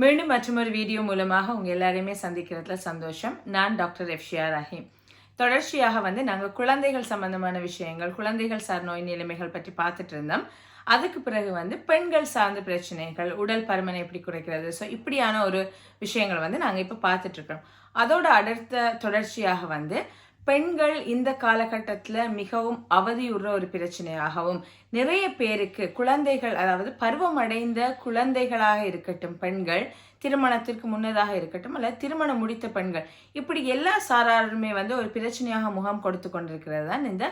மீண்டும் மற்றொரு வீடியோ மூலமாக உங்கள் எல்லாரையுமே சந்திக்கிறதுல சந்தோஷம். நான் டாக்டர் எஃப்ஷியா ரஹீம். தொடர்ச்சியாக வந்து நாங்கள் குழந்தைகள் சம்பந்தமான விஷயங்கள் குழந்தைகள் சார் நோய் நிலைமைகள் பற்றி பார்த்துட்டு இருந்தோம். அதுக்கு பிறகு வந்து பெண்கள் சார்ந்த பிரச்சனைகள் உடல் பருமனை எப்படி குறைக்கிறது? ஸோ இப்படியான ஒரு விஷயங்கள் வந்து நாங்கள் இப்போ பார்த்துட்டு அதோட அடுத்த தொடர்ச்சியாக வந்து பெண்கள் இந்த காலகட்டத்தில் மிகவும் அவதியுற ஒரு பிரச்சனையாகவும் நிறைய பேருக்கு குழந்தைகள் அதாவது பருவமடைந்த குழந்தைகளாக இருக்கட்டும் பெண்கள் திருமணத்திற்கு முன்னதாக இருக்கட்டும் அல்லது திருமணம் முடித்த பெண்கள் இப்படி எல்லா சாராருமே வந்து ஒரு பிரச்சனையாக முகம் கொடுத்து கொண்டிருக்கிறது தான் இந்த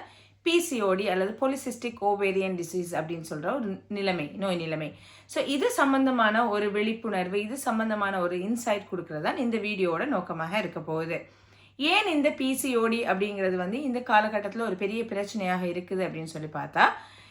பிசிஓடி அல்லது பொலிசிஸ்டிக் ஓவேரியன் டிசீஸ் அப்படின்னு சொல்கிற ஒரு நிலைமை நோய் நிலைமை. ஸோ இது சம்பந்தமான ஒரு விழிப்புணர்வு இது சம்பந்தமான ஒரு இன்சைட் கொடுக்கறது தான் இந்த வீடியோவோட நோக்கமாக இருக்க போகுது. ஏன் இந்த பிசிஓடி அப்படிங்கிறது வந்து இந்த காலகட்டத்தில் ஒரு பெரிய பிரச்சனையாக இருக்குது அப்படின்னு சொல்லி பார்த்தா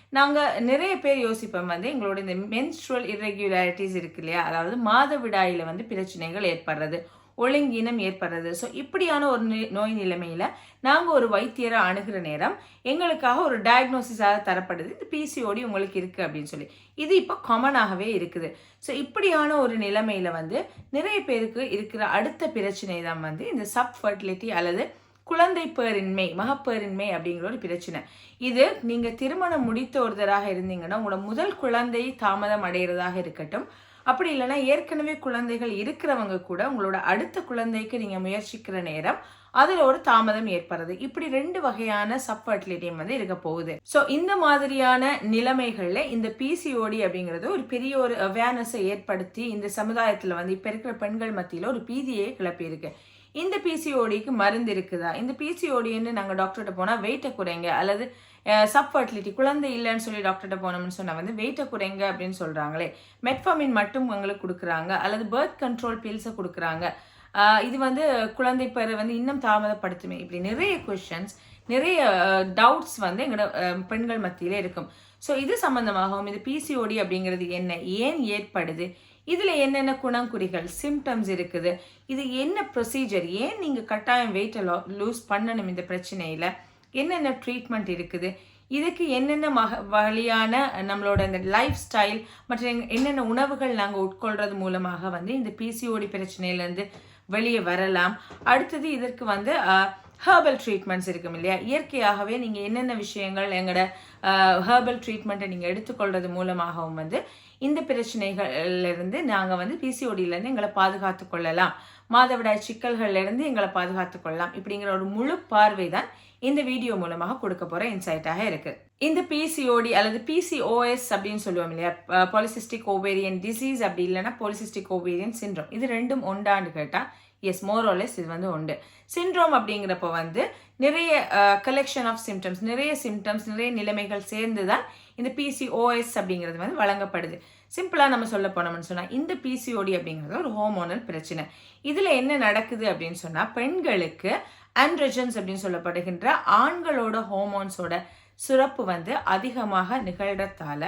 நாங்கள் நிறைய பேர் யோசிப்போம் வந்து எங்களோட இந்த மென்ஸ்ட்ரல் இர்ரெகுலாரிட்டிஸ் இருக்கு இல்லையா? அதாவது மாதவிடாயில் வந்து பிரச்சனைகள் ஏற்படுறது. ஒழுங்கீனம் ஏற்படுறது. ஸோ இப்படியான ஒரு நோய் நிலைமையில் நாங்கள் ஒரு வைத்தியரை அணுகிற நேரம் எங்களுக்காக ஒரு டயக்னோசிஸாக தரப்படுது. இந்த பிசிஓடி உங்களுக்கு இருக்குது அப்படின்னு சொல்லி. இது இப்போ காமனாகவே இருக்குது. ஸோ இப்படியான ஒரு நிலைமையில் வந்து நிறைய பேருக்கு இருக்கிற அடுத்த பிரச்சனை தான் வந்து இந்த சப் ஃபர்டிலிட்டி அல்லது குழந்தை பேரின்மை மகப்பேரின்மை அப்படிங்கிற ஒரு பிரச்சனை. இது நீங்கள் திருமணம் முடித்த ஒருத்தராக இருந்தீங்கன்னா உங்களோட முதல் குழந்தை தாமதம் அடைகிறதாக இருக்கட்டும். அப்படி இல்லைன்னா ஏற்கனவே குழந்தைகள் இருக்கிறவங்க கூட உங்களோட அடுத்த குழந்தைக்கு நீங்க முயற்சிக்கிற நேரம் அதுல ஒரு தாமதம் ஏற்படுறது. இப்படி ரெண்டு வகையான சப் ஃபர்டிலிட்டியும் வந்து இருக்க போகுது. ஸோ இந்த மாதிரியான நிலைமைகள்ல இந்த பிசிஓடி அப்படிங்கிறது ஒரு பெரிய ஒரு அவேர்னஸை ஏற்படுத்தி இந்த சமுதாயத்துல வந்து இப்போ இருக்கிற பெண்கள் மத்தியில ஒரு பீதியை கிளப்பியிருக்கு இந்த பிசிஓடிக்கு மருந்து இருக்குதா? இந்த பிசிஓடின்னு நாங்கள் டாக்டர்கிட்ட போனால் வெயிட்டை குறைங்க. அல்லது சப்ஃபர்டிலிட்டி குழந்தை இல்லைன்னு சொல்லி டாக்டர்கிட்ட போனோம்னு சொன்னால் வந்து வெயிட்டை குறைங்க அப்படின்னு சொல்கிறாங்களே மெட்ஃபாமின் மட்டும் உங்களுக்கு கொடுக்குறாங்க அல்லது பேர்த் கண்ட்ரோல் பில்ஸை கொடுக்குறாங்க. இது வந்து குழந்தை பேர் வந்து இன்னும் தாமதப்படுத்துமே. இப்படி நிறைய கொஷின்ஸ் நிறைய டவுட்ஸ் வந்து எங்களோட பெண்கள் மத்தியிலே இருக்கும். ஸோ இது சம்மந்தமாகவும் இது பிசிஓடி அப்படிங்கிறது என்ன ஏன் ஏற்படுது? இதில் என்னென்ன குணங்குறிகள் சிம்டம்ஸ் இருக்குது? இது என்ன ப்ரொசீஜர் ஏன் நீங்கள் கட்டாயம் வெயிட்டை லூஸ் பண்ணணும் இந்த பிரச்சனையில்? என்னென்ன ட்ரீட்மெண்ட் இருக்குது? இதுக்கு என்னென்ன மக வழியான நம்மளோட இந்த லைஃப் ஸ்டைல் மற்றும் என்னென்ன உணவுகள் நாங்கள் உட்கொள்றது மூலமாக வந்து இந்த பிசிஓடி பிரச்சனையிலேருந்து வெளியே வரலாம். அடுத்தது இதற்கு வந்து ஹெர்பல் ட்ரீட்மெண்ட்ஸ் இருக்கும் இல்லையா? இயற்கையாகவே நீங்கள் என்னென்ன விஷயங்கள் எங்களோட ஹெர்பல் ட்ரீட்மெண்ட்டை நீங்கள் எடுத்துக்கொள்வது மூலமாகவும் வந்து இந்த பிரச்சனைகள்ல இருந்து நாங்கள் வந்து பிசிஓடியிலேருந்து எங்களை பாதுகாத்து கொள்ளலாம். மாதவிடாய் சிக்கல்கள்லேருந்து எங்களை பாதுகாத்து கொள்ளலாம். இப்படிங்கிற ஒரு முழு பார்வை தான் இந்த வீடியோ மூலமாக கொடுக்க போகிற இன்சைட்டாக இருக்குது இந்த பிசிஓடி அல்லது பிசிஓஎஸ் அப்படின்னு சொல்லுவோம் இல்லையா? பாலிசிஸ்டிக் ஓவேரியன் டிசீஸ் அப்படி இல்லைன்னா பாலிசிஸ்டிக் ஓவேரியன் சிண்ட்ரோம் இது ரெண்டும் உண்டான்னு கேட்டால் எஸ் மோரோலெஸ் இது வந்து உண்டு. சிண்ட்ரோம் அப்படிங்கிறப்ப வந்து நிறைய கலெக்ஷன் ஆஃப் சிம்டம்ஸ் நிறைய சிம்டம்ஸ் நிறைய நிலைமைகள் சேர்ந்து தான் இந்த பிசிஓஎஸ் அப்படிங்கிறது வந்து வழங்கப்படுது. சிம்பிளாக நம்ம சொல்ல போனோம்னு சொன்னால் இந்த பிசிஓடி அப்படிங்கிறது ஒரு ஹோமோனல் பிரச்சனை. இதில் என்ன நடக்குது அப்படின்னு சொன்னால் பெண்களுக்கு ஆண்ட்ரஜன்ஸ் அப்படின்னு சொல்லப்படுகின்ற ஆண்களோட ஹோமோன்ஸோட சுரப்பு வந்து அதிகமாக நிகழ்கிறதால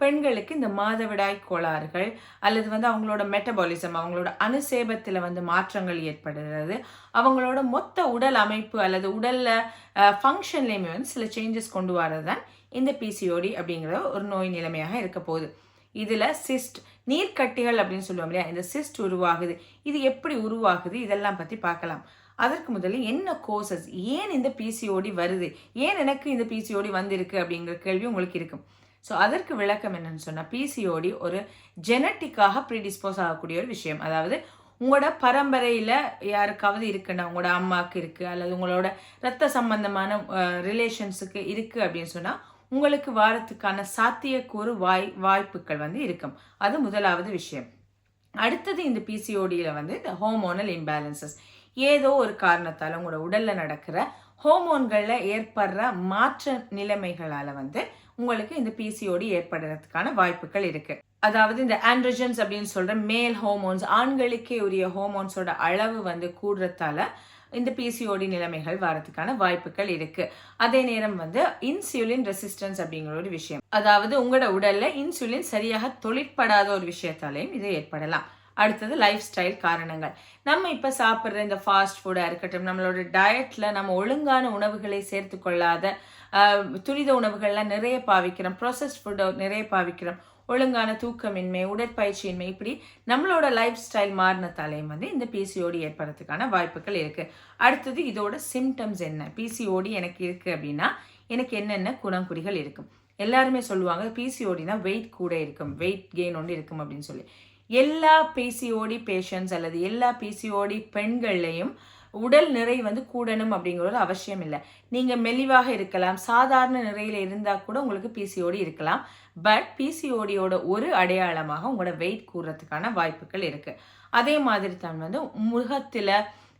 பெண்களுக்கு இந்த மாதவிடாய் கோளாறுகள் அல்லது வந்து அவங்களோட மெட்டபாலிசம் அவங்களோட அனுசேபத்தில் வந்து மாற்றங்கள் ஏற்படுகிறது அவங்களோட மொத்த உடல் அமைப்பு அல்லது உடலில் ஃபங்க்ஷன்லேயுமே வந்து சில சேஞ்சஸ் கொண்டு வரது தான் இந்த பிசிஓடி அப்படிங்கிற ஒரு நோய் நிலைமையாக இருக்க போகுது. இதில் சிஸ்ட் நீர்க்கட்டிகள் அப்படின்னு சொல்லுவோம் இல்லையா? இந்த சிஸ்ட் உருவாகுது. இது எப்படி உருவாகுது? இதெல்லாம் பற்றி பார்க்கலாம். அதற்கு முதல்ல என்ன கோர்சஸ் ஏன் இந்த பிசிஓடி வருது? ஏன் எனக்கு இந்த பிசிஓடி வந்திருக்கு? அப்படிங்கிற கேள்வி உங்களுக்கு இருக்கும். ஸோ அதற்கு விளக்கம் என்னன்னு சொன்னால் பிசிஓடி ஒரு ஜெனட்டிக்காக ப்ரீடிஸ்போஸ் ஆகக்கூடிய ஒரு விஷயம். அதாவது உங்களோட பரம்பரையில் யாருக்காவது இருக்குன்னா உங்களோட அம்மாவுக்கு இருக்குது அல்லது உங்களோட ரத்த சம்பந்தமான ரிலேஷன்ஸுக்கு இருக்குது அப்படின்னு சொன்னால் உங்களுக்கு வாரத்துக்கான சாத்தியக்கூறு வாய் வாய்ப்புகள் வந்து இருக்கும். அது முதலாவது விஷயம். அடுத்தது இந்த பிசிஓடியில் வந்து இந்த ஹோமோனல் இம்பேலன்சஸ் ஏதோ ஒரு காரணத்தால் உங்களோட உடலில் நடக்கிற ஹோமோன்களில் ஏற்படுற மாற்ற நிலைமைகளால் வந்து உங்களுக்கு இந்த பிசிஓடி ஏற்படுறதுக்கான வாய்ப்புகள் இருக்கு. அதாவது இந்த ஆண்ட்ரஜன்ஸ் அப்படின்னு சொல்கிற மேல் ஹோமோன்ஸ் ஆண்களுக்கே உரிய ஹோமோன்ஸோட அளவு வந்து கூடுறதால இந்த பிசிஓடி நிலைமைகள் வரதுக்கான வாய்ப்புகள் இருக்கு. அதே நேரம் வந்து இன்சுலின் ரெசிஸ்டன்ஸ் அப்படிங்கிற ஒரு விஷயம். அதாவது உங்களோட உடல்ல இன்சுலின் சரியாக தொழிற்படாத ஒரு விஷயத்தாலையும் இது ஏற்படலாம். அடுத்தது லைஃப் ஸ்டைல் காரணங்கள். நம்ம இப்போ சாப்பிட்ற இந்த ஃபாஸ்ட் ஃபுட்டாக இருக்கட்டும் நம்மளோட டயட்ல நம்ம ஒழுங்கான உணவுகளை சேர்த்து கொள்ளாத துரித உணவுகள்லாம் நிறைய பாவிக்கிறோம் ப்ராசஸ்ட் ஃபுட்டை நிறைய பாவிக்கிறோம். ஒழுங்கான தூக்கமின்மை உடற்பயிற்சியின்மை இப்படி நம்மளோட லைஃப் ஸ்டைல் மாறினத்தாலேயும் வந்து இந்த பிசிஓடி ஏற்படுறதுக்கான வாய்ப்புகள் இருக்குது அடுத்தது இதோட சிம்டம்ஸ் என்ன? பிசிஓடி எனக்கு இருக்குது அப்படின்னா எனக்கு என்னென்ன குணங்குறிகள் இருக்கும்? எல்லாருமே சொல்லுவாங்க பிசிஓடினா வெயிட் கூட இருக்கும் வெயிட் கெயின் ஒன்று இருக்கும் அப்படின்னு சொல்லி. எல்லா பிசிஓடி பேஷண்ட்ஸ் அல்லது எல்லா பிசிஓடி பெண்கள்லையும் உடல் நிறை வந்து கூடணும் அப்படிங்கிறது ஒரு அவசியம் இல்லை. நீங்கள் மெலிவாக இருக்கலாம் சாதாரண நிறையில் இருந்தால் கூட உங்களுக்கு பிசிஓடி இருக்கலாம். பட் பிசிஓடியோட ஒரு அடையாளமாக உங்களோட வெயிட் கூடுறதுக்கான வாய்ப்புகள் இருக்குது அதே மாதிரி தான் வந்து முகத்தில்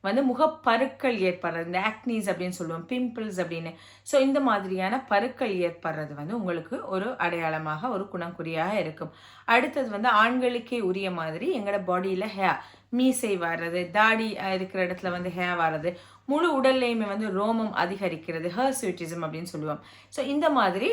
வந்து முகப்பருக்கள் ஏற்படுறது இந்த ஆக்னீஸ் அப்படின்னு சொல்லுவோம் பிம்பிள்ஸ் அப்படின்னு. ஸோ இந்த மாதிரியான பருக்கள் ஏற்படுறது வந்து உங்களுக்கு ஒரு அடையாளமாக ஒரு குணங்குறியாக இருக்கும். அடுத்தது வந்து ஆண்களுக்கே உரிய மாதிரி எங்களோட பாடியில் ஹேர் மீசை வர்றது தாடி இருக்கிற இடத்துல வந்து ஹேர் வர்றது முழு உடல்லையுமே வந்து ரோமம் அதிகரிக்கிறது ஹர்ஸ்யூட்டிசம் அப்படின்னு சொல்லுவோம். ஸோ இந்த மாதிரி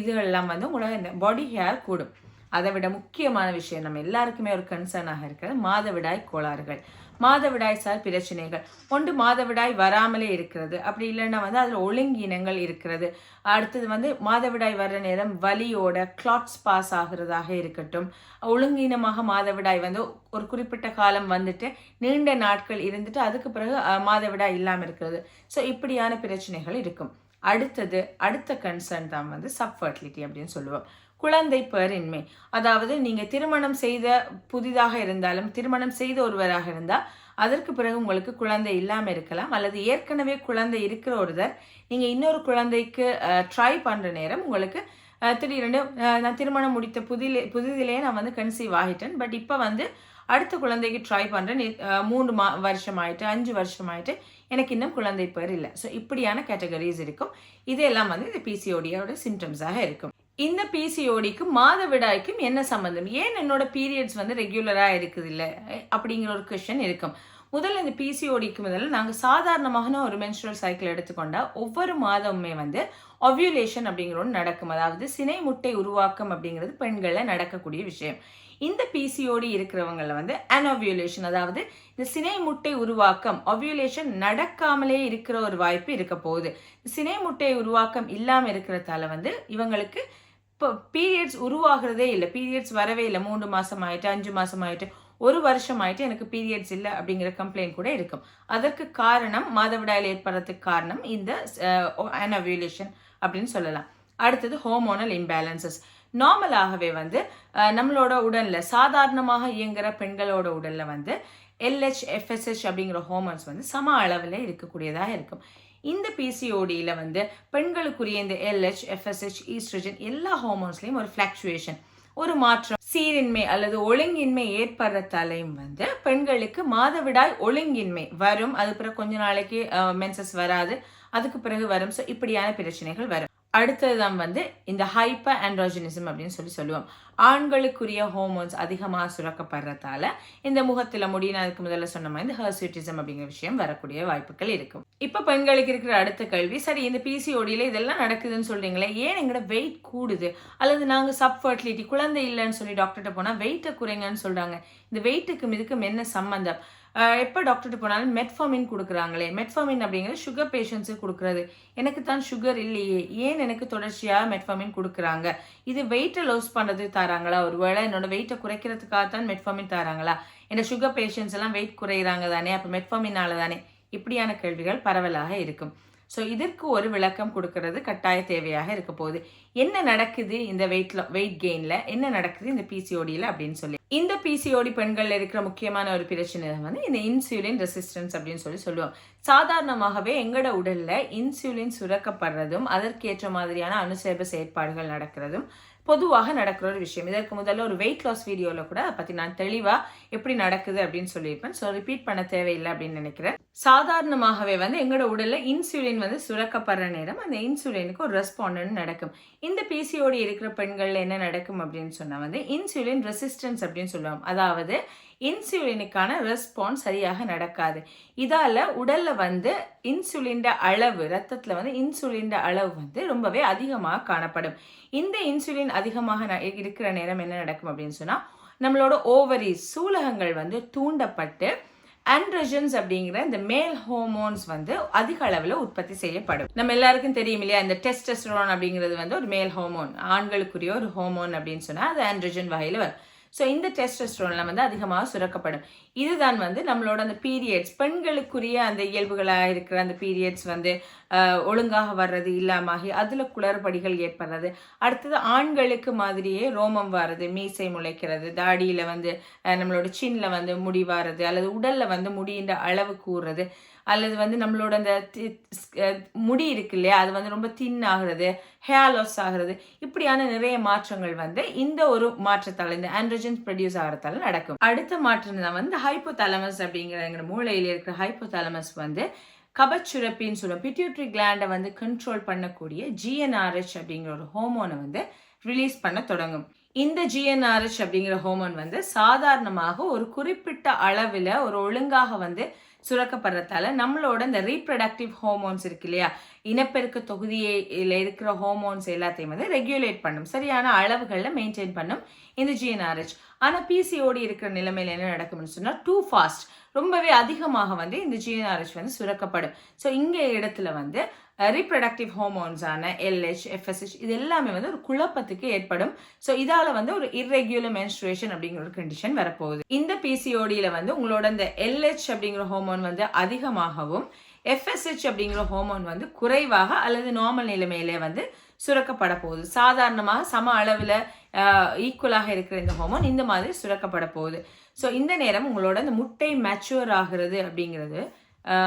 இதுகள்லாம் வந்து உங்களோட பாடி ஹேர் கூடும். அதை விட முக்கியமான விஷயம் நம்ம எல்லாருக்குமே ஒரு கன்சர்னாக இருக்கிறது மாதவிடாய் கோளாறுகள். மாதவிடாய் சார் பிரச்சனைகள். ஒன்று மாதவிடாய் வராமலே இருக்கிறது. அப்படி இல்லைன்னா வந்து அதில் ஒழுங்கினங்கள் இருக்கிறது. அடுத்தது வந்து மாதவிடாய் வர்ற நேரம் வலியோட கிளாட்ஸ் பாஸ் ஆகிறதாக இருக்கட்டும். ஒழுங்கீனமாக மாதவிடாய் வந்து ஒரு குறிப்பிட்ட காலம் வந்துட்டு நீண்ட நாட்கள் இருந்துட்டு அதுக்கு பிறகு மாதவிடாய் இல்லாமல் இருக்கிறது. ஸோ இப்படியான பிரச்சனைகள் இருக்கும். அடுத்தது அடுத்த கன்சர்ன் தான் வந்து சப்ஃபர்டிலிட்டி அப்படின்னு சொல்லுவோம். குழந்தை பேரின்மை. அதாவது நீங்கள் திருமணம் செய்த புதிதாக இருந்தாலும் திருமணம் செய்த ஒருவராக இருந்தால் அதற்கு பிறகு உங்களுக்கு குழந்தை இல்லாமல் இருக்கலாம். அல்லது ஏற்கனவே குழந்தை இருக்கிற ஒருதர் நீங்கள் இன்னொரு குழந்தைக்கு ட்ரை பண்ணுற நேரம் உங்களுக்கு திடீரெண்டு நான் திருமணம் முடித்த புதிலே புதிதிலேயே நான் வந்து கன்சீவ் ஆகிட்டேன். பட் இப்போ வந்து அடுத்த குழந்தைக்கு ட்ரை பண்ணுறேன் மூணு மா வருஷம் ஆயிட்டு அஞ்சு வருஷம் ஆயிட்டு எனக்கு இன்னும் குழந்தை பேர் இல்லை. ஸோ இப்படியான கேட்டகரிஸ் இருக்கும். இதெல்லாம் வந்து இந்த பிசிஓடியோட சிம்டம்ஸாக இருக்கும். இந்த பிசிஓடிக்கும் மாதவிடாய்க்கும் என்ன சம்மந்தம் ஏன் என்னோட பீரியட்ஸ் வந்து ரெகுலராக இருக்குது இல்லை அப்படிங்கிற ஒரு கொஷன் இருக்கும். முதல்ல இந்த பிசிஓடிக்கு முதல்ல நாங்கள் சாதாரணமான ஒரு மென்ஸ்ட்ரல் சைக்கிள் எடுத்துக்கொண்டால் ஒவ்வொரு மாதமுமே வந்து ஒவ்யூலேஷன் அப்படிங்கிற ஒன்று நடக்கும். அதாவது சினை முட்டை உருவாக்கம் அப்படிங்கிறது பெண்களில் நடக்கக்கூடிய விஷயம். இந்த பிசிஓடி இருக்கிறவங்கள வந்து அன்ஒவ்யூலேஷன் அதாவது இந்த சினை முட்டை உருவாக்கம் ஒவ்யூலேஷன் நடக்காமலே இருக்கிற ஒரு வாய்ப்பு இருக்க போகுது. சினை முட்டை உருவாக்கம் இல்லாமல் இருக்கிறதால வந்து இவங்களுக்கு இப்போ பீரியட்ஸ் உருவாகிறதே இல்லை. பீரியட்ஸ் வரவே இல்லை. மூணு மாதம் ஆயிட்டு அஞ்சு மாதம் ஆயிட்டு ஒரு வருஷம் ஆயிட்டு எனக்கு பீரியட்ஸ் இல்லை அப்படிங்கிற கம்ப்ளைண்ட் கூட இருக்கும். அதற்கு காரணம் மாதவிடாயில் ஏற்படுறதுக்கு காரணம் இந்த அனவியூலேஷன் அப்படின்னு சொல்லலாம். அடுத்தது ஹோமோனல் இம்பேலன்சஸ் நார்மலாகவே வந்து நம்மளோட உடலில் சாதாரணமாக இயங்குகிற பெண்களோட உடலில் வந்து எல்ஹெச் எஃப்எஸ்ஹெச் அப்படிங்கிற ஹோமோன்ஸ் வந்து சம அளவில் இருக்கக்கூடியதாக இருக்கும். இந்த பிசிஓடியில் வந்து பெண்களுக்குரிய இந்த எல்ஹெச் எஃப்எஸ்ஹெச் ஈஸ்ட்ரஜன் எல்லா ஹார்மோன்ஸ்லேயும் ஒரு ஃப்ளாக்சுவேஷன் ஒரு மாற்றம். சீரின்மை அல்லது ஒழுங்கின்மை ஏற்படுறதாலையும் வந்து பெண்களுக்கு மாதவிடாய் ஒழுங்கின்மை வரும். அது பிறகு கொஞ்ச நாளைக்கு மென்சஸ் வராது. அதுக்கு பிறகு வரும். ஸோ இப்படியான பிரச்சனைகள் வரும். அடுத்ததுதான் வந்து இந்த ஹைப்பர் ஆண்ட்ரோஜினிசம் அப்படின்னு சொல்லி சொல்லுவோம். ஆண்களுக்குரிய ஹோமோன்ஸ் அதிகமாக சுரக்கப்படுறதால இந்த முகத்தில் முடி அதுக்கு முதல்ல சொன்ன மாதிரி இந்த ஹர்சிட்டிசம் அப்படிங்கிற விஷயம் வரக்கூடிய வாய்ப்புகள் இருக்கும். இப்போ பெண்களுக்கு இருக்கிற அடுத்த கல்வி சரி இந்த பிசிஓடியில் இதெல்லாம் நடக்குதுன்னு சொல்கிறீங்களே ஏன் எங்களோட வெயிட் கூடுது? அல்லது நாங்கள் சப் ஃபர்டிலிட்டி குழந்தை இல்லைன்னு சொல்லி டாக்டர்கிட்ட போனால் வெயிட்டை குறைங்கன்னு சொல்கிறாங்க இந்த வெயிட்டுக்கும் இதுக்கும் என்ன சம்மந்தம் எப்போ டாக்டர்கிட்ட போனாலும் மெட்ஃபாமின் கொடுக்குறாங்களே. மெட்ஃபாமின் அப்படிங்கிறது சுகர் பேஷண்ட்ஸுக்கு கொடுக்குறது. எனக்கு தான் சுகர் இல்லையே. ஏன் எனக்கு தொடர்ச்சியாக மெட்ஃபாமின் கொடுக்குறாங்க? இது வெயிட்டை லோஸ் பண்ணுறது தராங்களா? ஒரு வேளை என்னோட வெயிட்டை குறைக்கிறதுக்காக தான் மெட்ஃபாமின் தராங்களா? என்னோட சுகர் பேஷண்ட்ஸ் எல்லாம் வெயிட் குறையிறாங்க தானே? அப்போ மெட்ஃபார்மினால தானே? இப்படியான கேள்விகள் பரவலாக இருக்கும். ஸோ இதற்கு ஒரு விளக்கம் கொடுக்கறது கட்டாய தேவையாக இருக்க போகுது. என்ன நடக்குது இந்த வெயிட்ல வெயிட் கெயினில் என்ன நடக்குது இந்த பிசிஓடியில் அப்படின்னு சொல்லி. இந்த பிசிஓடி பெண்களில் இருக்கிற முக்கியமான ஒரு பிரச்சனை வந்து இந்த இன்சுலின் ரெசிஸ்டன்ஸ் அப்படின்னு சொல்லி சொல்லுவோம் சாதாரணமாகவே எங்களோட உடல்ல இன்சுலின் சுரக்கப்படுறதும் அதற்கேற்ற மாதிரியான அனுசேப செயற்பாடுகள் நடக்கிறதும் பொதுவாக நடக்கிற ஒரு விஷயம். இதற்கு முதல்ல ஒரு வெயிட் லாஸ் வீடியோவில் கூட அதை பற்றி நான் தெளிவாக எப்படி நடக்குது அப்படின்னு சொல்லியிருப்பேன். ஸோ ரிப்பீட் பண்ண தேவையில்லை அப்படின்னு நினைக்கிறேன். சாதாரணமாகவே வந்து எங்களோட உடலில் இன்சுலின் வந்து சுரக்கப்படுற நேரம் அந்த இன்சுலினுக்கு ஒரு ரெஸ்பாண்ட் நடக்கும். இந்த பிசிஓடி இருக்கிற பெண்களில் என்ன நடக்கும் அப்படின்னு சொன்னால் வந்து இன்சுலின் ரெசிஸ்டன்ஸ் அப்படின்னு சொல்லுவோம் அதாவது இன்சுலினுக்கான ரெஸ்பான்ஸ் சரியாக நடக்காது. இதால் உடலில் வந்து இன்சுலின்ட அளவு ரத்தத்தில் வந்து இன்சுலின்ட அளவு வந்து ரொம்பவே அதிகமாக காணப்படும். இந்த இன்சுலின் அதிகமாக இருக்கிற நேரம் என்ன நடக்கும் அப்படின்னு சொன்னால் நம்மளோட ஓவரி சூலகங்கள் வந்து தூண்டப்பட்டு ஆண்ட்ரஜன்ஸ் அப்படிங்கிற இந்த மேல் ஹோமோன்ஸ் வந்து அதிக அளவில் உற்பத்தி செய்யப்படும். நம்ம எல்லாருக்கும் தெரியும் இல்லையா இந்த டெஸ்டஸ்டரோன் அப்படிங்கிறது வந்து ஒரு மேல் ஹோமோன் ஆண்களுக்குரிய ஒரு ஹோமோன் அப்படின்னு சொன்னால் அது ஆண்ட்ரஜன் வகையில் வரும். ஸோ இந்த டெஸ்டஸ்ட்ரோனில் வந்து அதிகமாக சுரக்கப்படும். இதுதான் வந்து நம்மளோட அந்த பீரியட்ஸ் பெண்களுக்குரிய அந்த இயல்புகளாக இருக்கிற அந்த பீரியட்ஸ் வந்து ஒழுங்காக வர்றது இல்லாமாகி அதில் குளறுபடிகள் ஏற்படுறது. அடுத்தது ஆண்களுக்கு மாதிரியே ரோமம் வர்றது மீசை முளைக்கிறது தாடியில் வந்து நம்மளோட சின்னில் வந்து முடி வர்றது அல்லது உடலில் வந்து முடியின்ற அளவு கூறுறது. அல்லது வந்து நம்மளோட அந்த தி- முடி இருக்கு இல்லையா? அது வந்து ரொம்ப தின் ஆகிறது ஹேர் லாஸ் ஆகுறது இப்படியான நிறைய மாற்றங்கள் வந்து இந்த ஒரு மாற்றத்தால் இந்த ஆண்ட்ரோஜன் ப்ரொடியூஸ் ஆகிறதால நடக்கும். அடுத்த மாற்றம் தான் வந்து ஹைப்போதாலமஸ் அப்படிங்கிற மூளையில் இருக்கிற ஹைப்போதாலமஸ் வந்து கபச்சுரப்பின்னு சொல்லுவோம். பிட்யூட்ரி கிளாண்டை வந்து கண்ட்ரோல் பண்ணக்கூடிய ஜிஎன்ஆர்ஹெச் அப்படிங்கிற ஒரு ஹோமோனை வந்து ரிலீஸ் பண்ண தொடங்கும். இந்த ஜிஎன்ஆர்ஹெச் அப்படிங்கிற ஹோமோன் வந்து சாதாரணமாக ஒரு குறிப்பிட்ட அளவில் ஒரு ஒழுங்காக வந்து சுரக்கப்படுறதால நம்மளோட இந்த ரீப்ரடக்டிவ் ஹோமோன்ஸ் இருக்கு இல்லையா? இனப்பெருக்க தொகுதியில இருக்கிற ஹோமோன்ஸ் எல்லாத்தையும் வந்து ரெகுலேட் பண்ணும். சரியான அளவுகளில் மெயின்டைன் பண்ணும் இந்த ஜிஎன்ஆர்ஹெச் ஆனால் பிசிஓடி இருக்கிற நிலைமையில் என்ன நடக்கும்னு சொன்னால் டூ ஃபாஸ்ட் ரொம்பவே அதிகமாக வந்து இந்த ஜிஎன்ஆர்ஹெச் வந்து சுரக்கப்படும். ஸோ இங்கே இடத்துல வந்து ரீப்ரடக்டிவ் ஹோமோன்ஸான எல்ஹெச் எஃப்எஸ்ஹெச் இது எல்லாமே வந்து ஒரு குழப்பத்துக்கு ஏற்படும். ஸோ இதால வந்து ஒரு இர்ரெகுலர் மென்ஸ்ட்ரேஷன் அப்படிங்கிற ஒரு கண்டிஷன் வரப்போகுது. இந்த பிசிஓடியில் வந்து உங்களோட இந்த எல்ஹெச் அப்படிங்கிற ஹோமோன் வந்து அதிகமாகவும் எஃப்எஸ்ஹெச் அப்படிங்கிற ஹோமோன் வந்து குறைவாக அல்லது நார்மல் நிலைமையிலே வந்து சுரக்கப்பட போகுது. சாதாரணமாக சம அளவில் ஈக்குவலாக இருக்கிற இந்த ஹோமோன் இந்த மாதிரி சுரக்கப்பட போகுது. ஸோ இந்த நேரம் உங்களோட அந்த முட்டை மெச்சூர் ஆகிறது அப்படிங்கிறது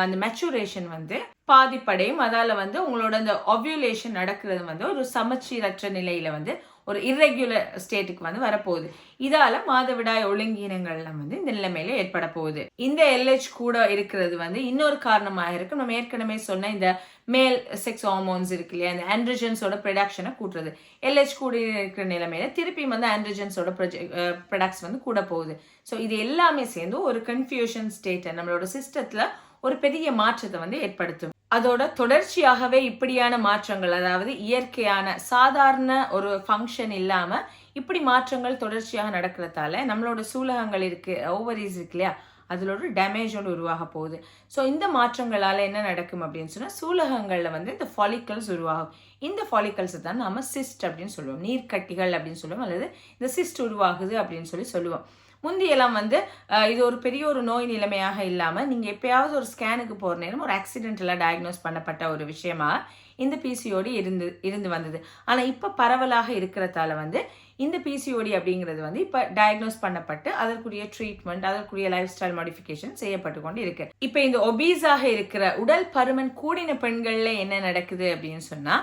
அந்த மெச்சூரேஷன் வந்து பாதிப்படையும். அதால வந்து உங்களோட அந்த ஒவ்யூலேஷன் நடக்கிறது வந்து ஒரு சமச்சீரற்ற நிலையில வந்து ஒரு இர்ரெகுலர் ஸ்டேட்டுக்கு வந்து வரப்போகுது. இதால மாதவிடாய் ஒழுங்கீனங்கள்லாம் வந்து இந்த நிலைமையில ஏற்பட போகுது. இந்த எல்ஹெச் கூட இருக்கிறது வந்து இன்னொரு காரணமாக இருக்கு நம்ம ஏற்கனவே சொன்ன இந்த மேல் செக்ஸ் ஹார்மோன்ஸ் இருக்கு இல்லையா? அந்த ஆண்ட்ரஜன்ஸோட ப்ரொடக்ஷனை கூட்டுறது. எல்ஹெச் கூட இருக்கிற நிலைமையில திருப்பி வந்து ஆண்ட்ரஜன்ஸோட ப்ரொடக்ட்ஸ் வந்து கூட போகுது. ஸோ இது எல்லாமே சேர்ந்து ஒரு கன்ஃபியூஷன் ஸ்டேட்டை நம்மளோட சிஸ்டத்துல ஒரு பெரிய மாற்றத்தை வந்து ஏற்படுத்தும். அதோட தொடர்ச்சியாகவே இப்படியான மாற்றங்கள் அதாவது இயற்கையான சாதாரண ஒரு ஃபங்க்ஷன் இல்லாம இப்படி மாற்றங்கள் தொடர்ச்சியாக நடக்கிறதால நம்மளோட சூலகங்கள் இருக்கு ஓவரிஸ் இருக்கு இல்லையா? அதில் ஒரு டேமேஜ் ஒன்று உருவாக போகுது. ஸோ இந்த மாற்றங்களால் என்ன நடக்கும் அப்படின்னு சொன்னால் சூலகங்களில் வந்து இந்த ஃபாலிக்கல்ஸ் உருவாகும். இந்த ஃபாலிக்கல்ஸை தான் நாம சிஸ்ட் அப்படின்னு சொல்லுவோம். நீர்க்கட்டிகள் அப்படின்னு சொல்லுவோம். அல்லது இந்த சிஸ்ட் உருவாகுது அப்படின்னு சொல்லி சொல்லுவோம். முந்தியெல்லாம் வந்து இது ஒரு பெரிய ஒரு நோய் நிலைமையாக இல்லாமல் நீங்கள் எப்பயாவது ஒரு ஸ்கேனுக்கு போகிற நேரம் ஒரு ஆக்சிடென்டலாக டயக்னோஸ் பண்ணப்பட்ட ஒரு விஷயமா இந்த பிசிஓடி இருந்து இருந்து வந்தது. ஆனால் இப்போ பரவலாக இருக்கிறதால வந்து இந்த பிசிஓடி அப்படிங்கிறது வந்து இப்போ டயக்னோஸ் பண்ணப்பட்டு அதற்குரிய ட்ரீட்மெண்ட் அதற்குரிய லைஃப் ஸ்டைல் மாடிஃபிகேஷன் செய்யப்பட்டு கொண்டு இருக்கு. இப்போ இந்த ஒபீஸாக இருக்கிற உடல் பருமன் கூடின பெண்கள்ல என்ன நடக்குது அப்படின்னு சொன்னா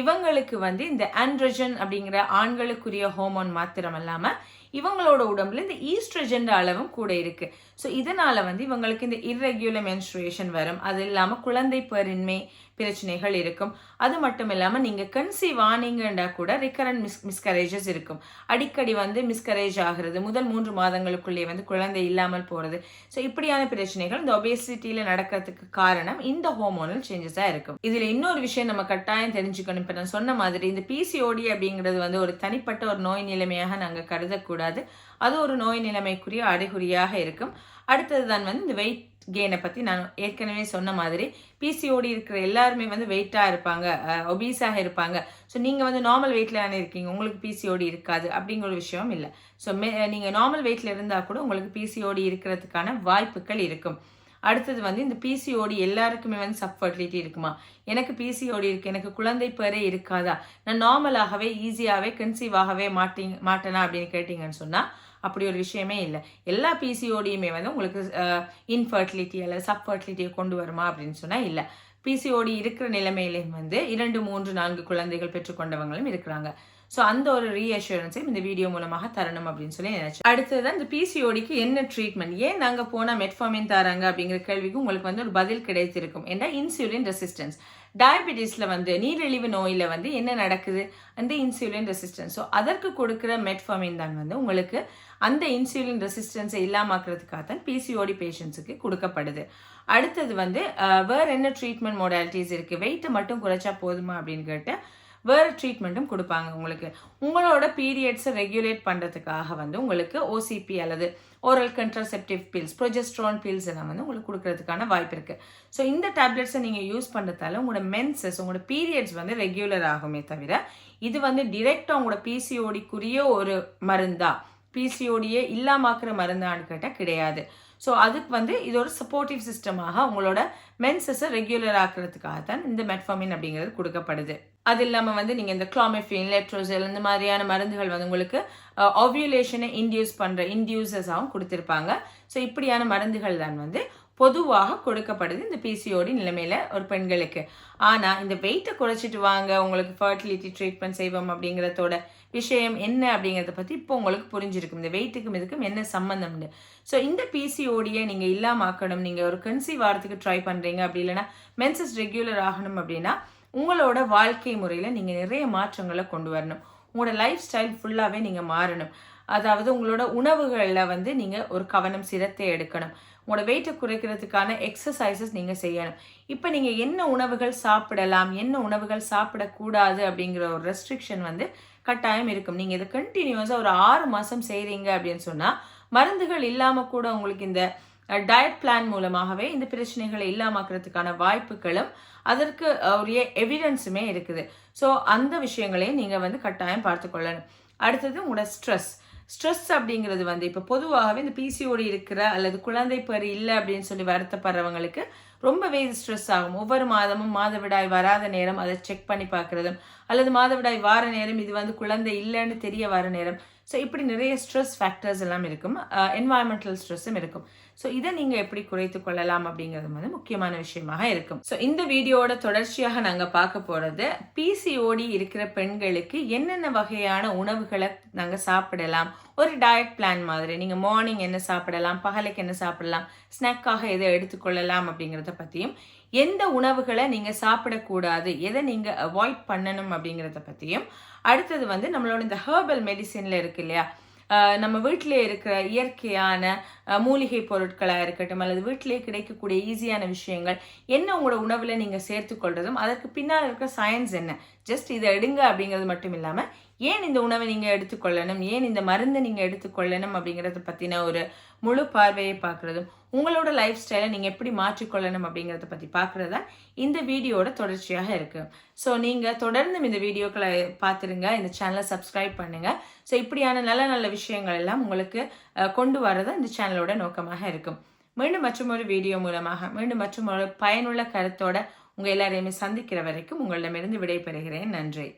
இவங்களுக்கு வந்து இந்த ஆண்ட்ரஜன் அப்படிங்கிற ஆண்களுக்குரிய ஹோமோன் மாத்திரம் இல்லாமல் இவங்களோட உடம்புல இந்த ஈஸ்ட்ரஜன் அளவும் கூட இருக்கு. ஸோ இதனால வந்து இவங்களுக்கு இந்த இர்ரெகுலர் மென்ஸ்ட்ரேஷன் வரும். அது இல்லாமல் குழந்தை பெறின்மை பிரச்சனைகள் இருக்கும். அது மட்டும் இல்லாமல் நீங்கள் கன்சீவ் ஆனீங்கன்னா கூட ரிகரண்ட் மிஸ் மிஸ்கரேஜஸ் இருக்கும். அடிக்கடி வந்து மிஸ்கரேஜ் ஆகிறது முதல் மூன்று மாதங்களுக்குள்ளே வந்து குழந்தை இல்லாமல் போகிறது ஸோ இப்படியான பிரச்சனைகள் இந்த ஒபேசிட்டியில் நடக்கிறதுக்கு காரணம் இந்த ஹோமோனல் சேஞ்சஸாக இருக்கும். இதில் இன்னொரு விஷயம் நம்ம கட்டாயம் தெரிஞ்சுக்கணும். இப்போ நான் சொன்ன மாதிரி இந்த பிசிஓடி அப்படிங்கிறது வந்து ஒரு தனிப்பட்ட ஒரு நோய் நிலைமையாக நாங்கள் கருதக்கூடாது. அது ஒரு நோய் நிலைமைக்குரிய அறிகுறியாக இருக்கும். அடுத்தது தான் வந்து இந்த வெயிட் கெயினை பற்றி நான் ஏற்கனவே சொன்ன மாதிரி பிசிஓடி இருக்கிற எல்லாருமே வந்து வெயிட்டாக இருப்பாங்க ஒபீஸாக இருப்பாங்க. ஸோ நீங்கள் வந்து நார்மல் வெயிட்டில் தானே இருக்கீங்க உங்களுக்கு பிசிஓடி இருக்காது அப்படிங்கிற ஒரு விஷயம் இல்லை. ஸோ மே நீங்கள் நார்மல் வெயிட்டில் இருந்தால் கூட உங்களுக்கு பிசிஓடி இருக்கிறதுக்கான வாய்ப்புகள் இருக்கும். அடுத்தது வந்து இந்த பிசிஓடி எல்லாருக்குமே வந்து சப்ஃபர்டிலிட்டி இருக்குமா? எனக்கு பிசிஓடி இருக்குது எனக்கு குழந்தை பேரே இருக்காதா? நான் நார்மலாகவே ஈஸியாகவே கன்சீவ் ஆகவே மாட்டீங்க மாட்டேனா அப்படின்னு கேட்டிங்கன்னு சொன்னால் அப்படி ஒரு விஷயமே இல்லை. எல்லா பிசிஓடியுமே வந்து உங்களுக்கு இன்ஃபர்டிலிட்டி அல்லது சப்ஃபர்டிலிட்டியை கொண்டு வருமா அப்படின்னு சொன்னால் இல்லை. பிசிஓடி இருக்கிற நிலைமையிலையும் வந்து இரண்டு மூன்று நான்கு குழந்தைகள் பெற்றுக்கொண்டவங்களும் இருக்கிறாங்க. ஸோ அந்த ஒரு ரீஅஷூரன்ஸையும் இந்த வீடியோ மூலமாக தரணும் அப்படின்னு சொல்லி நினைச்சேன். அடுத்தது அந்த பிசிஓடிக்கு என்ன ட்ரீட்மெண்ட் ஏன் நாங்கள் போனால் மெட்ஃபார்மின் தராங்க அப்படிங்கிற கேள்விக்கு உங்களுக்கு வந்து ஒரு பதில் கிடைத்திருக்கும். ஏன்னா இன்சுலின் ரெசிஸ்டன்ஸ் டயபெட்டிஸில் வந்து நீரிழிவு நோயில் வந்து என்ன நடக்குது? அந்த இன்சுலின் ரெசிஸ்டன்ஸ் ஸோ அதற்கு கொடுக்குற மெட்ஃபார்மின் தான் வந்து உங்களுக்கு அந்த இன்சுலின் ரெசிஸ்டன்ஸை இல்லாமக்கிறதுக்காக தான் பிசிஓடி பேஷண்ட்ஸுக்கு கொடுக்கப்படுது. அடுத்தது வந்து வேறு என்ன ட்ரீட்மெண்ட் மொடாலிட்டிஸ் இருக்குது வெயிட்டை மட்டும் குறைச்சா போதுமா அப்படின்னு கேட்டு வேறு ட்ரீட்மெண்ட்டும் கொடுப்பாங்க உங்களுக்கு. உங்களோட பீரியட்ஸை ரெகுலேட் பண்ணுறதுக்காக வந்து உங்களுக்கு ஓசிபி அல்லது oral contraceptive pills progesterone pills எல்லாம் வந்து உங்களுக்கு கொடுக்கறதுக்கான வாய்ப்பு இருக்குது ஸோ இந்த டேப்லெட்ஸை நீங்கள் யூஸ் பண்ணுறதால உங்களோட மென்சஸ் உங்களோட பீரியட்ஸ் வந்து ரெகுலர் ஆகுமே தவிர இது வந்து டிரெக்டாக உங்களோட பிசிஓடிக்குரிய ஒரு மருந்தா? பிசிஓடியே இல்லாமாக்குற மருந்தான்னு கேட்டால் கிடையாது. ஸோ அதுக்கு வந்து இது ஒரு சப்போர்ட்டிவ் சிஸ்டமாக உங்களோட மென்சஸை ரெகுலர் ஆக்கிறதுக்காக தான் இந்த மெட்ஃபாமின் அப்படிங்கிறது கொடுக்கப்படுது. அது இல்லாமல் வந்து நீங்கள் இந்த கிளாமெஃபின் லெட்ரோசல் இந்த மாதிரியான மருந்துகள் வந்து உங்களுக்கு ஆவியுலேஷனை இன்டியூஸ் பண்ணுற இன்டியூசஸாகவும் கொடுத்துருப்பாங்க. ஸோ இப்படியான மருந்துகள் தான் வந்து பொதுவாக கொடுக்கப்படுது இந்த பிசிஓடி நிலைமையில் ஒரு பெண்களுக்கு. ஆனால் இந்த வெயிட்டை குறைச்சிட்டு வாங்க உங்களுக்கு ஃபர்டிலிட்டி ட்ரீட்மெண்ட் செய்வோம் அப்படிங்கிறதோட விஷயம் என்ன அப்படிங்கிறத பற்றி இப்போ உங்களுக்கு புரிஞ்சிருக்கும். இந்த வெயிட்டுக்கும் இதுக்கும் என்ன சம்மந்தம்னு ஸோ இந்த பிசிஓடியை நீங்கள் இல்லாமல் ஆக்கணும் நீங்கள் ஒரு கன்சீவ் வாரத்துக்கு ட்ரை பண்ணுறீங்க அப்படி இல்லைன்னா மென்சஸ் ரெகுலர் ஆகணும் அப்படின்னா உங்களோட வாழ்க்கை முறையில் நீங்கள் நிறைய மாற்றங்களை கொண்டு வரணும். உங்களோட லைஃப் ஸ்டைல் ஃபுல்லாகவே நீங்கள் மாறணும். அதாவது உங்களோட உணவுகளில் வந்து நீங்கள் ஒரு கவனம் சிரத்தை எடுக்கணும். உங்களோட வெயிட்டை குறைக்கிறதுக்கான எக்ஸசைசஸ் நீங்கள் செய்யணும். இப்போ நீங்கள் என்ன உணவுகள் சாப்பிடலாம் என்ன உணவுகள் சாப்பிடக்கூடாது அப்படிங்கிற ஒரு ரெஸ்ட்ரிக்ஷன் வந்து கட்டாயம் இருக்கும். நீங்கள் இதை கண்டினியூஸாக ஒரு ஆறு மாதம் செய்கிறீங்க அப்படின்னு சொன்னால் மருந்துகள் இல்லாமல் கூட உங்களுக்கு இந்த டயட் பிளான் மூலமாகவே இந்த பிரச்சனைகளை இல்லாமக்கிறதுக்கான வாய்ப்புகளும் அதற்கு உரிய எவிடன்ஸுமே இருக்குது. ஸோ அந்த விஷயங்களையும் நீங்கள் வந்து கட்டாயம் பார்த்துக்கொள்ளணும் அடுத்தது உங்களோட ஸ்ட்ரெஸ் ஸ்ட்ரெஸ் அப்படிங்கிறது வந்து இப்போ பொதுவாகவே இந்த பிசிஓடி இருக்கிற அல்லது குழந்தை பேர் இல்லை அப்படின்னு சொல்லி வருத்தப்படுறவங்களுக்கு ரொம்பவே இது ஸ்ட்ரெஸ் ஆகும். ஒவ்வொரு மாதமும் மாதவிடாய் வராத நேரம் அதை செக் பண்ணி பார்க்குறதும் அல்லது மாதவிடாய் வார நேரம் இது வந்து குழந்தை இல்லைன்னு தெரிய வர நேரம். ஸோ இப்படி நிறைய ஸ்ட்ரெஸ் ஃபேக்டர்ஸ் எல்லாம் இருக்கும். என்வாயன்மெண்டல் ஸ்ட்ரெஸ்ஸும் இருக்கும். ஸோ இதை நீங்கள் எப்படி குறைத்து கொள்ளலாம் அப்படிங்கிறது வந்து முக்கியமான விஷயமாக இருக்கும். ஸோ இந்த வீடியோட தொடர்ச்சியாக நாங்கள் பார்க்க போகிறது பிசிஓடி இருக்கிற பெண்களுக்கு என்னென்ன வகையான உணவுகளை நாங்கள் சாப்பிடலாம்? ஒரு டயட் பிளான் மாதிரி. நீங்கள் மார்னிங் என்ன சாப்பிடலாம்? பகலுக்கு என்ன சாப்பிடலாம்? ஸ்நாக்காக எதை எடுத்துக்கொள்ளலாம் அப்படிங்கிறத பற்றியும் எந்த உணவுகளை நீங்கள் சாப்பிடக்கூடாது? எதை நீங்கள் அவாய்ட் பண்ணணும் அப்படிங்கிறத பற்றியும் அடுத்தது வந்து நம்மளோட இந்த ஹேர்பல் மெடிசினில் இருக்கு இல்லையா? நம்ம வீட்டிலே இருக்கிற இயற்கையான மூலிகை பொருட்களாக இருக்கட்டும் அல்லது வீட்டிலே கிடைக்கக்கூடிய ஈஸியான விஷயங்கள் என்ன உங்களோட உணவில் நீங்கள் சேர்த்துக்கொள்றதும் அதற்கு பின்னால் இருக்கிற சயின்ஸ் என்ன? ஜஸ்ட் இதை எடுங்க அப்படிங்கிறது மட்டும் இல்லாமல் ஏன் இந்த உணவை நீங்கள் எடுத்துக்கொள்ளணும்? ஏன் இந்த மருந்தை நீங்கள் எடுத்துக்கொள்ளணும் அப்படிங்கிறத பற்றின ஒரு முழு பார்வையை பார்க்குறதும் உங்களோட லைஃப் ஸ்டைலை நீங்கள் எப்படி மாற்றிக்கொள்ளணும் அப்படிங்கிறத பற்றி பார்க்குறது தான் இந்த வீடியோட தொடர்ச்சியாக இருக்குது ஸோ நீங்கள் தொடர்ந்து இந்த வீடியோக்களை பார்த்துருங்க இந்த சேனலை சப்ஸ்கிரைப் பண்ணுங்கள் ஸோ இப்படியான நல்ல நல்ல விஷயங்கள் எல்லாம் உங்களுக்கு கொண்டு வரது இந்த சேனலோட நோக்கமாக இருக்கும். மீண்டும் மற்றும் ஒரு வீடியோ மூலமாக மீண்டும் மற்றும் ஒரு பயனுள்ள கருத்தோட உங்கள் எல்லாரையுமே சந்திக்கிற வரைக்கும் உங்களிடமிருந்து விடைபெறுகிறேன். நன்றி.